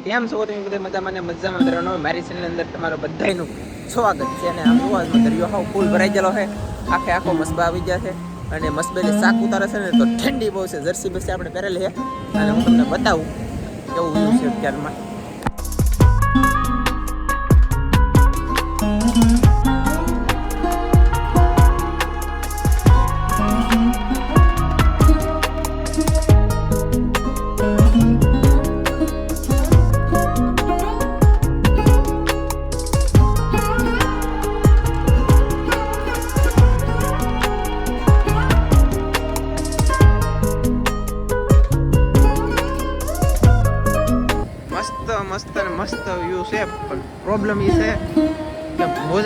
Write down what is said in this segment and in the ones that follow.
Family કેમ છો? તમે બધા મજામાં ને મજામાં રહેવાનો મારી ચેનલ અંદર તમારું બધાયનું સ્વાગત છે અને આમ જોવા દરિયો હાવ ફૂલ ભરાઈ ગયેલો છે. આખે આખો મસબા આવી ગયા છે અને મસબેલી શાક ઉતારે છે ને તો ઠંડી બહુ છે. જર્સી બસી આપણે પહેરેલી છે. અને હું તમને બતાવું કેવું છે અત્યારમાં.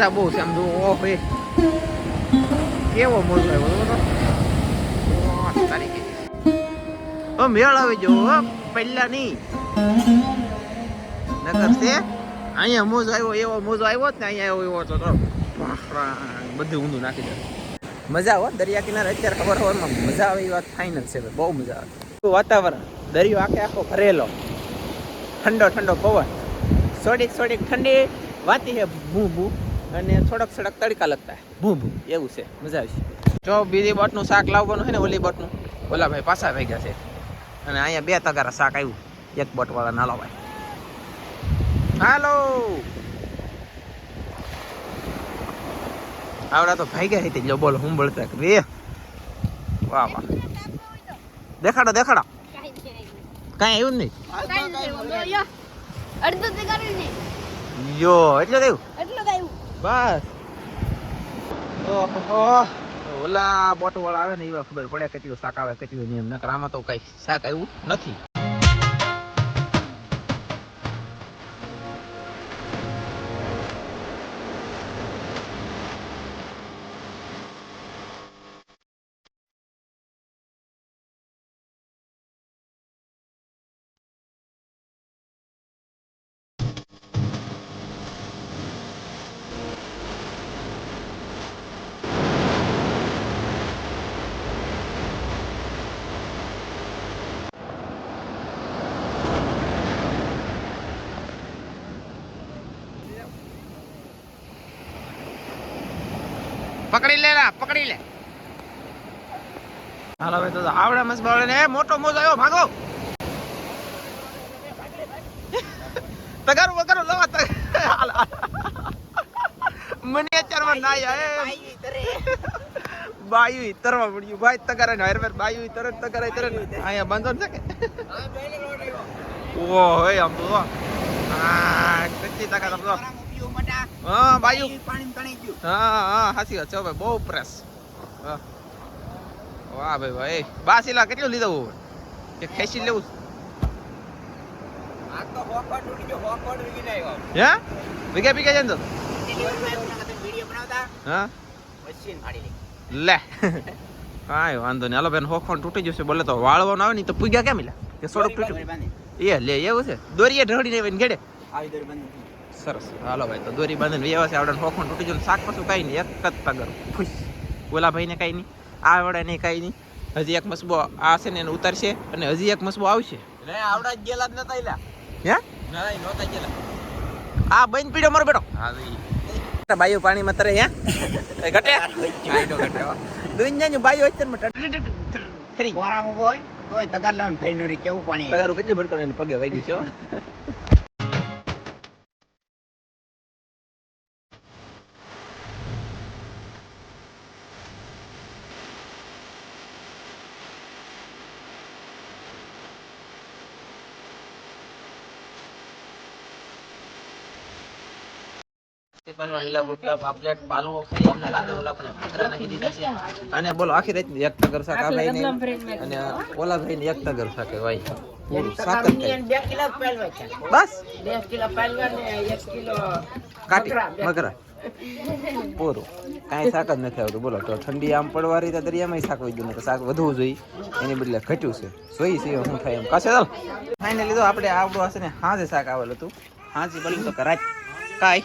મોજા બહુ છે આમ જો ઓહ એ કેવો મોજો આવ્યો બરોબર ઓહ, તારી ગઈ. ઓ મેળ આવી હો, પહેલા નહીં નગર છે અહીંયા મોજો આવ્યો એવો મોજો આવ્યો ને અહીંયા આવ્યો એવો તો બધું ઊંધું નાખી દે મજા આવે દરિયા કિનારે અત્યારે ખબર ખબરમાં મજા આવે એ વાત ફાઇનલ છે બહુ મજા આવે વાતાવરણ દરિયો આખે આખો ભરેલો ઠંડો ઠંડો પવન થોડીક થોડીક ઠંડી વાતી છે ભૂ ભૂ અને થોડાક થોડક તડકા લગતા. ભૂ ભૂ એવું છે. મજા આવશે જો બીજી બોટનું શાક લાવવાનું છે ને ઓલી બોટનું. ઓલા ભાઈ પાછા ભાગ્યા ગયા છે. અને અહીંયા બે તગારા શાક આવ્યું. એક બોટ વાળા નાલો ભાઈ હાલો. આવડા તો ભાઈ ગયા હતી જો બોલો હું બળતા રે વાહ વાહ. દેખાડો દેખાડો. કાંઈ આવ્યું નહીં. અડધું યો એટલે થયું એટલું ગાયું બસ. ઓહો. ઓલા બોટ વાળા આવે ને એવા ખબર પડે કેટલું શાક આવે કેટલું એમ નકર આમાં તો કઈ શાક આવ્યું નથી. પકડી લે પકડી લે. હાલો હવે તો આવડે મસ્ત બાવડે ને એ મોટો મોજ આવ્યો ભાગો. તગારું વગારું લવા તગ. મને ચારમાં ના આયા બાયુ તરવા પડ્યું ભાઈ તગારે ને હરવેર બાયુ ઈ તરત તગારે અહીંયા બાંધો ને કે? ઓ હોય આમ તો આ કચ્ચી તાકાત આમ તો હા બાયુ હા હા સાચી વાત છે ભાઈ બહુ પ્રેસ વાહ ભાઈ ભાઈ બાસીલા કેટલું લીધો કે ખેંચી લેવું હે? વિગે વિગે તો? હા? લે. કાંઈ વાંધો નહીં. હાલો બેન હોખણ તૂટી જશે બોલે તો વાળવાનો આવે ને તો પૂગ્યા કેમ લે? કે એ લે એવું છે? દોરીએ ઢળીને આવીને ઘેડે. સરસ. હાલો ભાઈ તો દોરી બાંધીને વ્યવસ્થા છે. આવડે હોખું તૂટી ગયું શાક પાછું કાંઈ નહીં એક જ પગર. ખુશ ઓલા ભાઈને કાંઈ નહીં. આ વડે નહીં કાંઈ નહીં. હજી એક મસબો આ છે ને એને ઉતારશે અને હજી એક મસબો આવશે. આવડા જ ગયેલા જ નતા એલા હે? ના નહોતા ગયેલા. આ બંધ પીડ્યો મારો બેટો. બાયો પાણી માં તરે હે? ઘટે? ઘટાડવા દુનિયાની બાયુ હોય તગાર લાવવાનું ફેરનું કેવું પાણી પગાર કેટલું એને પગે વાગ્યું છે હો. તે પણ લીલા બુટલા, પાપલેટ, પાલુઓ ખાઈ એમના લાગે ઓલા પણ ભૂતરા નાખી દીધા છે. અને બોલો આખી રાત એક તગર શાક આ ભાઈને અને ઓલા ભાઈને એક તગર શાક ભાઈ. પૂરું શાક બસ. બે કિલો ને એક કિલો કાટી મગરા પૂરું કાંઈ શાક જ નથી આવતું. બોલો તો ઠંડી આમ પડવારી તો દરિયામાં શાક વહી ગયું ને શાક વધવું જોઈએ. એની બદલે ઘટ્યું છે. જોઈ છે શું થાય એમ. કાશે ચાલ. ફાઇનલી તો આપણે આવડું હશે ને હાજે શાક આવેલું હતું. હાજી બોલ્યું તો કરાય. કાંઈ.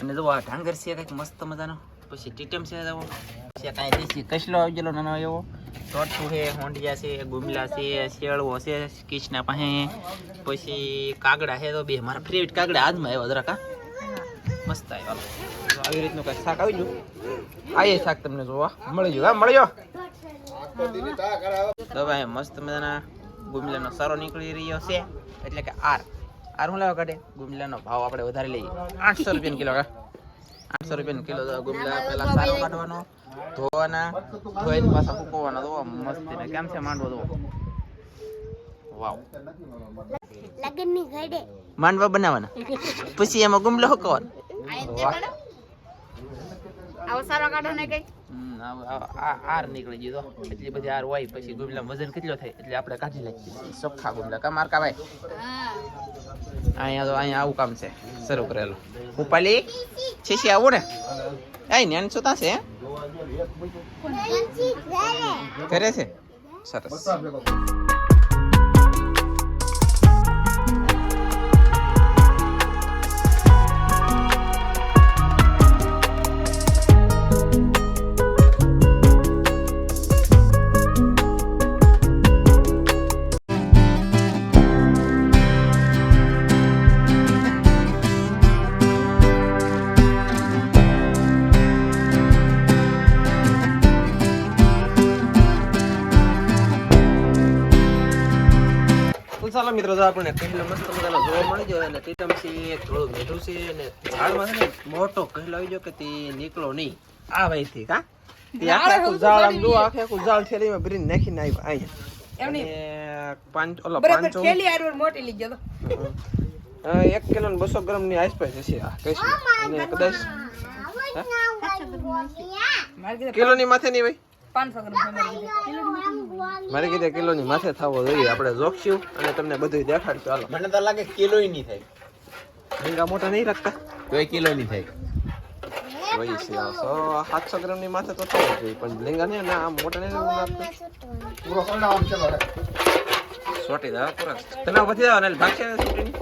અને જો આ છે કંઈક મસ્ત મજાનો. પછી કાંઈ દેશી આવી ગયેલો નાનો એવો. ટોટું છે, હોંડિયા છે, ગુમલા છે, શેળવો છે કિચના પાસે. પછી કાગડા છે તો બે મારા ફેવરેટ કાગડા આજમાં આવ્યો જરા મસ્ત આવ્યો. આવી રીતનું શાક આવી ગયું. આ શાક તમને જોવા મળી ગયું હા, મળ્યો. તો ભાઈ મસ્ત મજાના ગુમલાનો સારો નીકળી રહ્યો છે. એટલે કે આર. આર હું લેવા કાઢે? ગુમલાનો ભાવ આપણે વધારે લઈએ. આઠસો રૂપિયા કિલો કા? આઠસો રૂપિયા કિલો ગુમલા પેલા સારો કાઢવાનો ધોવાના ધોઈને પાછા ફૂકવાના તો મસ્તી ને કેમ છે માંડવો તો? વાવ. લગનની ઘડે માંડવા બનાવવાના? પછી એમાં ગુમલો હકવાનો આવો સારો કાઢો ને કઈ. આર નીકળી ગયો એટલી બધી આર હોય પછી ગુમલા વજન કેટલો થાય એટલે આપણે કાઢી લઈએ ચોખ્ખા ગુમલા. કા મારકા ભાઈ? અહીંયા તો અહીંયા આવું કામ છે. શરૂ કરેલું. ઉપાલી છીછી આવું ને? એ નેન શું છે? ઘરે છે? સરસ. મિત્રો તો આપણને કહેલો મસ્ત મજાનો જોવા મળી ગયો અને ટીટમ છે એક થોડું મેઠું છે અને ઝાડમાં છે ને મોટો કહેલો આવી ગયો કે તે નીકળો નહીં. આ ભાઈ થી કા તે આખે ઝાડ આમ જો આખે આખું ઝાડ થેલીમાં ભરીને નાખીને આવ્યા અહીંયા. અને પાંચ ઓલો ગયો તો. એક કિલો ને બસો ગ્રામની આસપાસ હશે આ કહીશ. અને કદાચ કિલો ની માથે નહીં ભાઈ? મારે કીધે કિલો ની માથે થવો જોઈએ. આપણે જોખશું અને તમને બધું દેખાડશું. હાલો. મને તો લાગે કિલો નહીં થાય. રીંગા મોટા નહીં રાખતા? તો કિલો નહીં થાય. હોય છે. આ સાતસો ગ્રામની માથે તો થવો જોઈએ પણ લીંગા નહીં ના આમ મોટા નહીં નાખતા સોટી દા પૂરા. તને પછી દાવ ને ભાગશે ને સોટી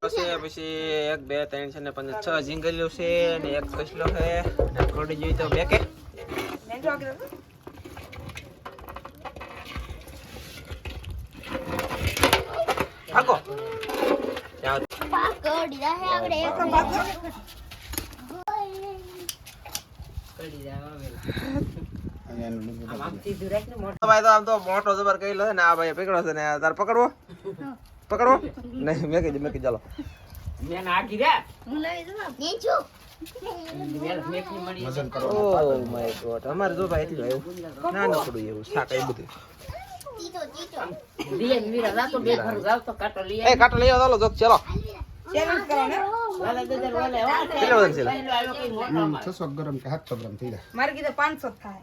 પછી એક બે ત્રણ છે ને પાંચ છ ઝીંગલીઓ છે અને એક કસલો છે ને ખોડી જોઈ તો બે કે. પાકડી રહે આપણે. એક ભાઈ તો આમ તો મોટો જબર કહેલો છે ને આ ભાઈ પકડો છે ને તાર પકડવો પકડવો નહીં મેં કીધું મેં કીધું ચાલો હું લઈ દઉં નીચું ઓ માય ગોડ અમારે જો ભાઈ એટલું આવ્યું ના નકડું એવું શાક એ બધું કાટો લઈ આવો ચાલો ચાલો. છસો ગ્રામ કે સાતસો ગ્રામ થઈ જાય. મારે કીધું પાંચસો થાય.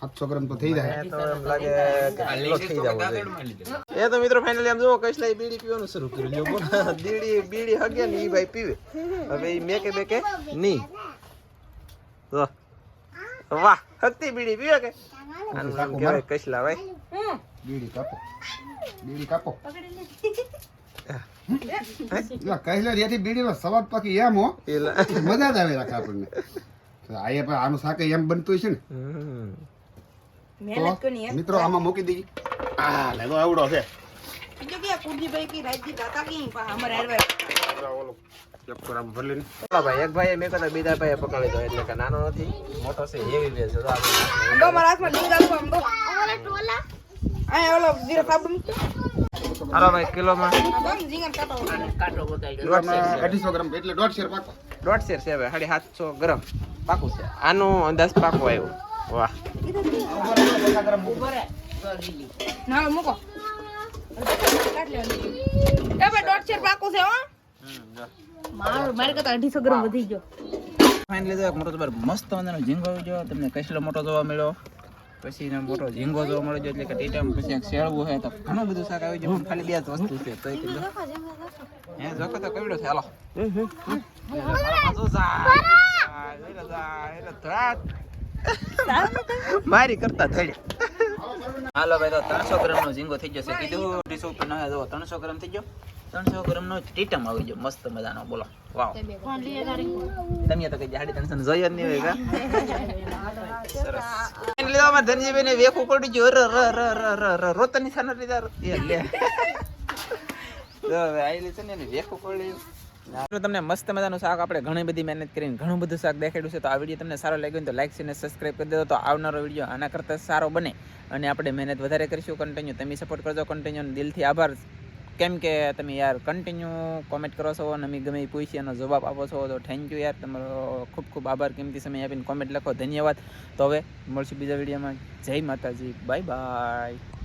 સાતસો ગ્રામ તો થઈ જાય. એ તો એમ લાગે કે કિલો થઈ જવો જોઈએ. એ તો મિત્રો ફાઇનલી આમ જુઓ કઈ લાઈ બીડી પીવાનું શરૂ કર્યું. લ્યો બીડી બીડી હગે ને ભાઈ પીવે. હવે ઈ મેકે બેકે નહીં વાહ. હકતી બીડી પીવે કે? આનું નામ કહેવાય કસલા ભાઈ. બીડી કાપો. બીડી કાપો. લા, બીડીનો સવાદ પાકી એમ હો. મજા જ આવે રાખે આપણને. તો પણ આનું શાક એમ બનતું છે ને. મિત્રો આમાં મૂકી દઈએ આ લેવો આવડો છે. નાનો નથી. મોટો છે હેવી બે છે ટોલા. ઓલો જીરો સાબુ હાલો ભાઈ કિલોમાં. અઢીસો ગ્રામ એટલે દોઢ શેર પાકો. દોઢ શેર છે સાડી સાતસો ગ્રામ પાકું છે. આનો અંદાજ પાકો આવ્યો. વાહ. ના મૂકો. કાઢ લેવાનું. એ ભાઈ દોઢ શેર પાકું છે હો મારે કરતા અઢીસો ગ્રામ વધી ગયો ફાઇનલી તો મોટો મસ્ત મજાનો ઝીંગો આવી ગયો તમને કસલો મોટો જોવા મળ્યો? પછી એનો મોટો ઝીંગો જોવા મળ્યો એટલે કે ટીટમ પછી એક શેળવું છે તો ઘણું બધું શાક આવી જાય ખાલી બે જ વસ્તુ છે તો હે જોકો તો કેવડો છે હાલો. મારા કરતા થડી હાલો ભાઈ, તો ત્રણસો ગ્રામ નો ઝીંગો થઈ જશે કીધું અઢીસો ઉપર ના જો ત્રણસો ગ્રામ થઈ ગયો. ત્રણસો ગ્રામ નો ટીટમ આવી ગયો. મસ્ત મજાનો, બોલો. વાવ. તમે તો કઈ જાડી ત્રણસો ને જ નહીં હોય સરસ. લીધા અમારે ધનજીભાઈ ને વેખું પડી ગયું. ર ર ર ર ર રોતની સાના લીધા. લે. છે મિત્રો તમને મસ્ત મજાનું શાક આપણે ઘણી બધી મહેનત કરીને ઘણું બધું શાક દેખાડ્યું છે. તો આ વીડિયો તમને સારો લાગ્યો તો લાઈક અને સબસ્ક્રાઈબ કરી દેજો. તો આવનારો વીડિયો આના કરતાં સારો બને અને આપણે મહેનત વધારે કરીશું કન્ટિન્યુ તમે સપોર્ટ કરજો કન્ટિન્યુ દિલથી આભાર. કેમ કે તમે યાર કન્ટિન્યુ કોમેન્ટ કરો છો અને અમે ગમે પૂછી એનો જવાબ આપો છો, તો થેન્ક યુ યાર. તમારો ખૂબ ખૂબ આભાર. કિંમતી સમય આપીને કોમેન્ટ લખો. ધન્યવાદ. તો હવે મળશું બીજા વિડીયોમાં. જય માતાજી. Bye bye